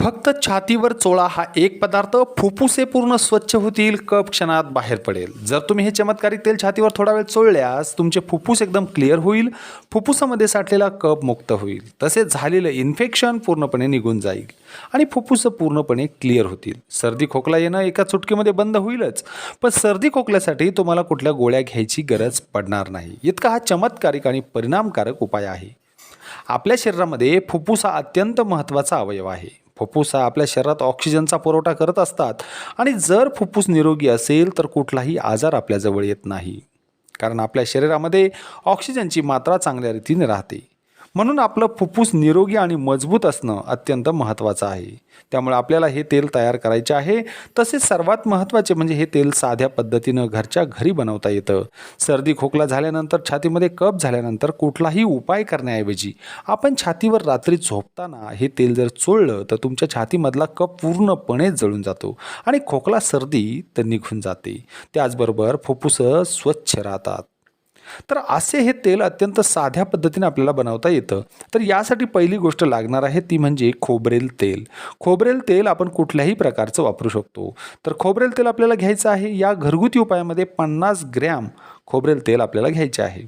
फक्त छातीवर चोळा हा एक पदार्थ फुफ्फुसे पूर्ण स्वच्छ होतील कप क्षणात बाहेर पडेल. जर तुम्ही हे चमत्कारी तेल छातीवर थोडा वेळ चोळल्यास तुमचे फुफ्फुस एकदम क्लिअर होईल फुफ्फुसामध्ये साठलेला कप मुक्त होईल. तसेच झालेलं इन्फेक्शन पूर्णपणे निघून जाईल आणि फुफ्फुस पूर्णपणे क्लिअर होतील. सर्दी खोकला येणं एका चुटकीमध्ये बंद होईलच पण सर्दी खोकल्यासाठी तुम्हाला कुठल्या गोळ्या घ्यायची गरज पडणार नाही. इतका हा चमत्कारिक आणि परिणामकारक उपाय आहे. आपल्या शरीरामध्ये फुफ्फुस हा अत्यंत महत्त्वाचा अवयव आहे. फुफ्फुस हा आपल्या शरीरात ऑक्सिजनचा पुरवठा करत असतात. आणि जर फुफ्फुस निरोगी असेल तर कुठलाही आजार आपल्याजवळ येत नाही. कारण आपल्या शरीरामध्ये ऑक्सिजनची मात्रा चांगल्या रीतीने राहते. म्हणून आपलं फुफ्फुस निरोगी आणि मजबूत असणं अत्यंत महत्त्वाचं आहे. त्यामुळे आपल्याला हे तेल तयार करायचे आहे. तसेच सर्वात महत्त्वाचे म्हणजे हे तेल साध्या पद्धतीनं घरच्या घरी बनवता येतं. सर्दी खोकला झाल्यानंतर छातीमध्ये कप झाल्यानंतर कुठलाही उपाय करण्याऐवजी आपण छातीवर रात्री झोपताना हे तेल जर चोळलं तर तुमच्या छातीमधला कप पूर्णपणे जळून जातो आणि खोकला सर्दी तर निघून जाते. त्याचबरोबर फुफ्फुसं स्वच्छ राहतात. तर असे हे तेल अत्यंत साध्या पद्धतीने आपल्याला बनवता येतं. तर यासाठी पहिली गोष्ट लागणार आहे ती म्हणजे खोबरेल तेल. खोबरेल तेल आपण कुठल्याही प्रकारचं वापरू शकतो. तर खोबरेल तेल आपल्याला घ्यायचं आहे. या घरगुती उपायामध्ये पन्नास ग्रॅम खोबरेल तेल आपल्याला घ्यायचे आहे.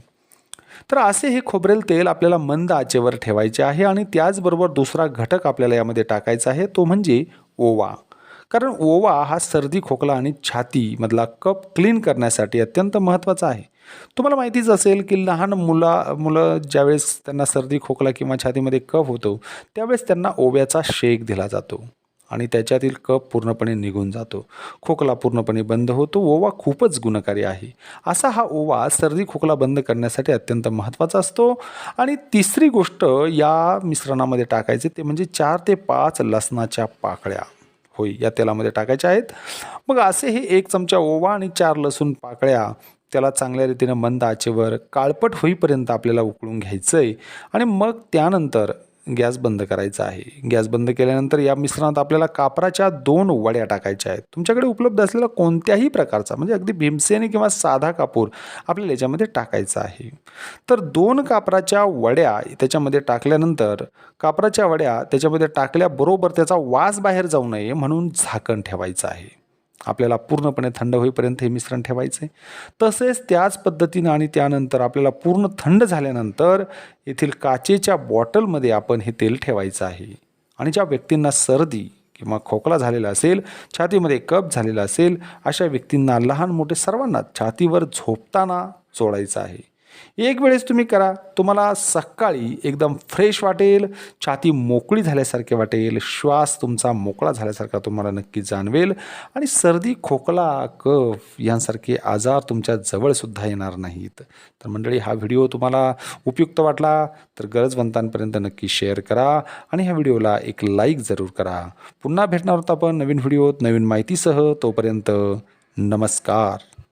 तर असे हे खोबरेल तेल आपल्याला मंद आचेवर ठेवायचे आहे आणि त्याचबरोबर दुसरा घटक आपल्याला यामध्ये टाकायचा आहे तो म्हणजे ओवा. कारण ओवा हा सर्दी खोकला आणि छातीमधला कप क्लीन करण्यासाठी अत्यंत महत्त्वाचा आहे. तुम्हाला माहितीच असेल की लहान मुला मुलं ज्यावेळेस त्यांना सर्दी खोकला किंवा छातीमध्ये कफ होतो त्यावेळेस त्यांना ओव्याचा शेक दिला जातो आणि त्याच्यातील कप पूर्णपणे निघून जातो. खोकला पूर्णपणे बंद होतो. ओवा खूपच गुणकारी आहे. असा हा ओवा सर्दी खोकला बंद करण्यासाठी अत्यंत महत्त्वाचा असतो. आणि तिसरी गोष्ट या मिश्रणामध्ये टाकायचे ते म्हणजे चार ते पाच लसणाच्या पाकळ्या. होय या तेलामध्ये टाकायच्या आहेत. मग असे हे एक चमचा ओवा आणि चार लसूण पाकळ्या त्याला चांगल्या रीतीनं मंद आचेवर काळपट होईपर्यंत आपल्याला उकळून घ्यायचं आहे आणि मग त्यानंतर गॅस बंद करायचा आहे. गॅस बंद केल्यानंतर या मिश्रणात आपल्याला कापराच्या दोन वड्या टाकायच्या आहेत. तुमच्याकडे उपलब्ध असलेला कोणत्याही प्रकारचा म्हणजे अगदी भीमसेनी किंवा साधा कापूर आपल्याला याच्यामध्ये टाकायचा आहे. तर दोन कापराच्या वड्या त्याच्यामध्ये टाकल्यानंतर कापराच्या वड्या त्याच्यामध्ये टाकल्याबरोबर त्याचा वास बाहेर जाऊ नये म्हणून झाकण ठेवायचं आहे. आपल्याला पूर्णपणे थंड होईपर्यंत हे मिश्रण ठेवायचे तसेच त्याच पद्धतीनं आणि त्यानंतर आपल्याला पूर्ण थंड झाल्यानंतर येथील काचेच्या बॉटलमध्ये आपण हे तेल ठेवायचं आहे. आणि ज्या व्यक्तींना सर्दी किंवा खोकला झालेला असेल छातीमध्ये कप झालेला असेल अशा व्यक्तींना लहान मोठे सर्वांना छातीवर झोपताना चोळायचं आहे. एक वेळेस तुम्ही करा. तुम्हाला सकाळी एकदम फ्रेश वाटेल. छाती मोकळी झाल्यासारखे वाटेल. श्वास तुमचा मोकळा झाल्यासारखा तुम्हाला नक्की जाणवेल. आणि सर्दी खोकला कफ यांसारखे आजार तुमच्या जवळसुद्धा येणार नाहीत. तर मंडळी हा व्हिडिओ तुम्हाला उपयुक्त वाटला तर गरजवंतांपर्यंत नक्की शेअर करा आणि ह्या व्हिडिओला एक लाईक जरूर करा. पुन्हा भेटणार होत आपण नवीन व्हिडिओत नवीन माहितीसह. तोपर्यंत नमस्कार.